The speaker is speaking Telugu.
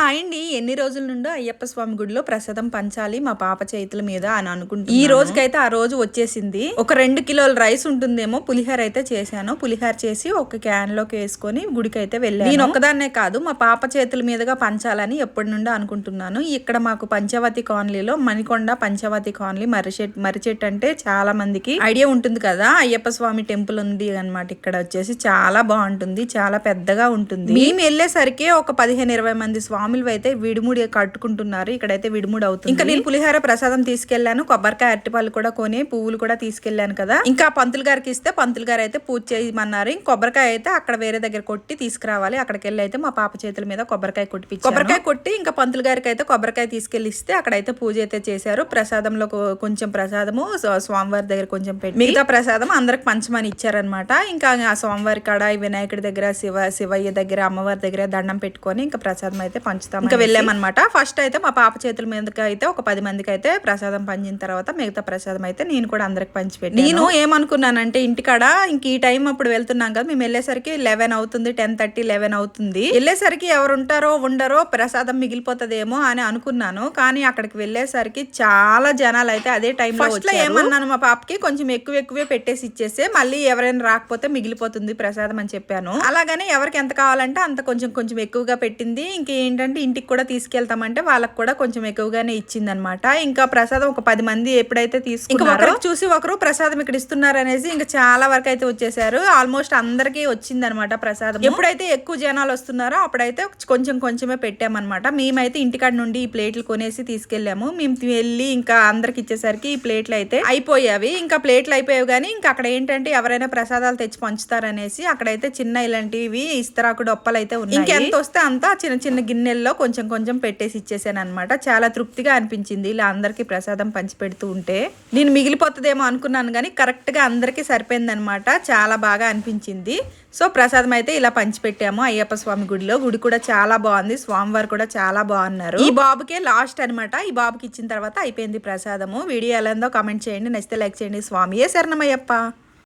హాయ్ అండి. ఎన్ని రోజుల నుండో అయ్యప్ప స్వామి గుడిలో ప్రసాదం పంచాలి మా పాప చేతుల మీద అని అనుకుంటున్నాను. ఈ రోజుకైతే ఆ రోజు వచ్చేసింది. ఒక రెండు కిలోల రైస్ ఉంటుందేమో పులిహోర అయితే చేశాను. పులిహోర చేసి ఒక క్యాన్లోకి వేసుకొని గుడికి అయితే వెళ్ళాను. నేను ఒక్కదాన్నే కాదు మా పాప చేతుల మీదుగా పంచాలని ఎప్పటి నుండో అనుకుంటున్నాను. ఇక్కడ మాకు పంచవతి కాలనీలో మణికొండ పంచవతి కాలనీ మర్రిచెట్ మర్రిచెట్టు అంటే చాలా మందికి ఐడియా ఉంటుంది కదా. అయ్యప్ప స్వామి టెంపుల్ ఉంది అన్నమాట. ఇక్కడ వచ్చేసి చాలా బాగుంటుంది చాలా పెద్దగా ఉంటుంది. మేము వెళ్ళేసరికి ఒక పదిహేను ఇరవై మంది స్వాములు అయితే విడిముడి కట్టుకుంటున్నారు. ఇక్కడైతే విడిముడి అవుతుంది. ఇంకా నేను పులిహార ప్రసాదం తీసుకెళ్ళాను కొబ్బరికాయ అరటిపళ్ళు కూడా కొని పువ్వులు కూడా తీసుకెళ్ళాను కదా. ఇంకా పంతులు గారికి ఇస్తే పంతులు గారు అయితే పూజ చేయమన్నారు. ఇంక కొబ్బరికాయ అయితే అక్కడ వేరే దగ్గర కొట్టి తీసుకురావాలి. అక్కడికి వెళ్ళి అయితే మా పాప చేతుల మీద కొబ్బరికాయ కొట్టి కొబ్బరికాయ కొట్టి ఇంకా పంతులు గారికి అయితే కొబ్బరికాయ తీసుకెళ్ళి ఇస్తే అక్కడైతే పూజ అయితే చేశారు. ప్రసాదంలో కొంచెం ప్రసాదము స్వ- స్వామివారి దగ్గర కొంచెం పెట్టి మిగతా ప్రసాదం అందరికి పంచమని ఇచ్చారనమాట ఇంకా ఆ స్వామివారి కాడ ఈ వినాయకుడి దగ్గర శివ శివయ్య దగ్గర అమ్మవారి దగ్గర దండం పెట్టుకొని ఇంకా ప్రసాదం అయితే పంచుతాం ఇంకా వెళ్ళామన్నమాట. ఫస్ట్ అయితే మా పాప చేతుల మీదకి అయితే ఒక పది మందికి అయితే ప్రసాదం పంచిన తర్వాత మిగతా ప్రసాదం అయితే నేను కూడా అందరికి పంచిపెట్టి నేను ఏమనుకున్నానంటే ఇంటికాడ ఇంక ఈ టైం అప్పుడు వెళ్తున్నాం కదా మేము వెళ్ళేసరికి లెవెన్ అవుతుంది టెన్ థర్టీ లెవెన్ అవుతుంది. వెళ్ళేసరికి ఎవరు ఉంటారో ఉండరో ప్రసాదం మిగిలిపోతుందేమో అని అనుకున్నాను. కానీ అక్కడికి వెళ్ళేసరికి చాలా జనాలు అయితే అదే టైం ఫస్ట్లో ఏమన్నాను మా పాపకి కొంచెం ఎక్కువ ఎక్కువే పెట్టేసి ఇచ్చేస్తే మళ్ళీ ఎవరైనా రాకపోతే మిగిలిపోతుంది ప్రసాదం అని చెప్పాను. అలాగనే ఎవరికి ఎంత కావాలంటే అంత కొంచెం కొంచెం ఎక్కువగా పెట్టింది. ఇంకేంటంటే ఇంటికి కూడా తీసుకెళ్తామంటే వాళ్ళకి కూడా కొంచెం ఎక్కువగానే ఇచ్చింది అనమాట ఇంకా ప్రసాదం ఒక పది మంది ఎప్పుడైతే తీసుకున్నారో చూసి ఒకరు ప్రసాదం ఇక్కడ ఇస్తున్నారు అనేసి ఇంకా చాలా వరకు అయితే వచ్చేసారు. ఆల్మోస్ట్ అందరికీ వచ్చింది అనమాట ప్రసాదం ఎప్పుడైతే ఎక్కువ జనాలు వస్తున్నారో అప్పుడైతే కొంచెం కొంచెమే పెట్టామన్నమాట మేమైతే ఇంటికాడ నుండి ఈ ప్లేట్లు కొనేసి తీసుకెళ్ళాము. మేము వెళ్ళి ఇంకా అందరికి ఇచ్చేసరికి ఈ ప్లేట్లు అయితే అయిపోయావి. ఇంకా ప్లేట్లు అయిపోయావి కానీ ఇంకా అక్కడ ఏంటంటే ఎవరైనా ప్రసాదాలు తెచ్చి పంచుతారనేసి అక్కడైతే చిన్న ఇలాంటివి ఇస్తరాకు డొప్పలు అయితే ఉన్నాయి. ఇంకెంత వస్తే అంతా చిన్న చిన్న గిన్నెల్లో కొంచెం కొంచెం పెట్టేసి ఇచ్చేసాను అనమాట చాలా తృప్తిగా అనిపించింది ఇలా అందరికీ ప్రసాదం పంచిపెడుతూ ఉంటే. నేను మిగిలిపోతుందేమో అనుకున్నాను కానీ కరెక్ట్గా అందరికీ సరిపోయింది అనమాట చాలా బాగా అనిపించింది. సో ప్రసాదం అయితే ఇలా పంచిపెట్టాము. అయ్యప్ప స్వామి గుడిలో. గుడి కూడా చాలా బాగుంది. స్వామివారు కూడా చాలా బాగున్నారు. ఈ బాబుకే లాస్ట్ అన్నమాట. ఈ బాబుకి ఇచ్చిన తర్వాత అయిపోయింది ప్రసాదము. వీడియో ఎలా ఉందో కామెంట్ చేయండి. నచ్చితే లైక్ చేయండి. స్వామి ఏ శరణమయ్యప్ప.